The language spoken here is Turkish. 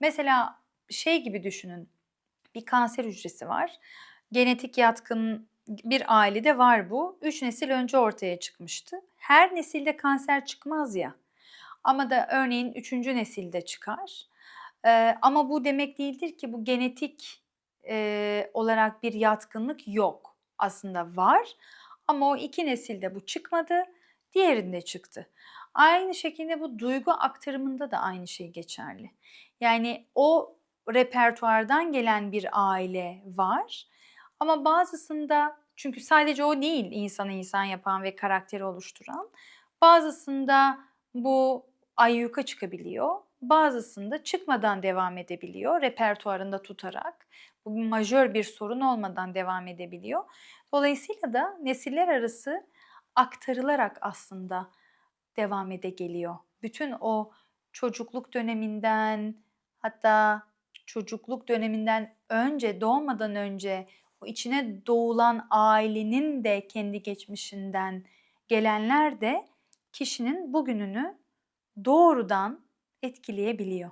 Mesela şey gibi düşünün. Bir kanser hücresi var. Genetik yatkın bir ailede var bu. Üç nesil önce ortaya çıkmıştı. Her nesilde kanser çıkmaz ya. Ama da örneğin üçüncü nesilde çıkar. Ee, ama bu demek değildir ki bu genetik e, olarak bir yatkınlık yok. Aslında var ama o iki nesilde bu çıkmadı, diğerinde çıktı. Aynı şekilde bu duygu aktarımında da aynı şey geçerli. Yani o repertuardan gelen bir aile var ama bazısında çünkü sadece o değil insanı insan yapan ve karakteri oluşturan. Bazısında bu ayyuka çıkabiliyor. Bazısında çıkmadan devam edebiliyor. Repertuarında tutarak. Bu majör bir sorun olmadan devam edebiliyor. Dolayısıyla da nesiller arası aktarılarak aslında devam ede geliyor. Bütün o çocukluk döneminden hatta çocukluk döneminden önce doğmadan önce o içine doğulan ailenin de kendi geçmişinden gelenler de kişinin bugününü doğrudan etkileyebiliyor.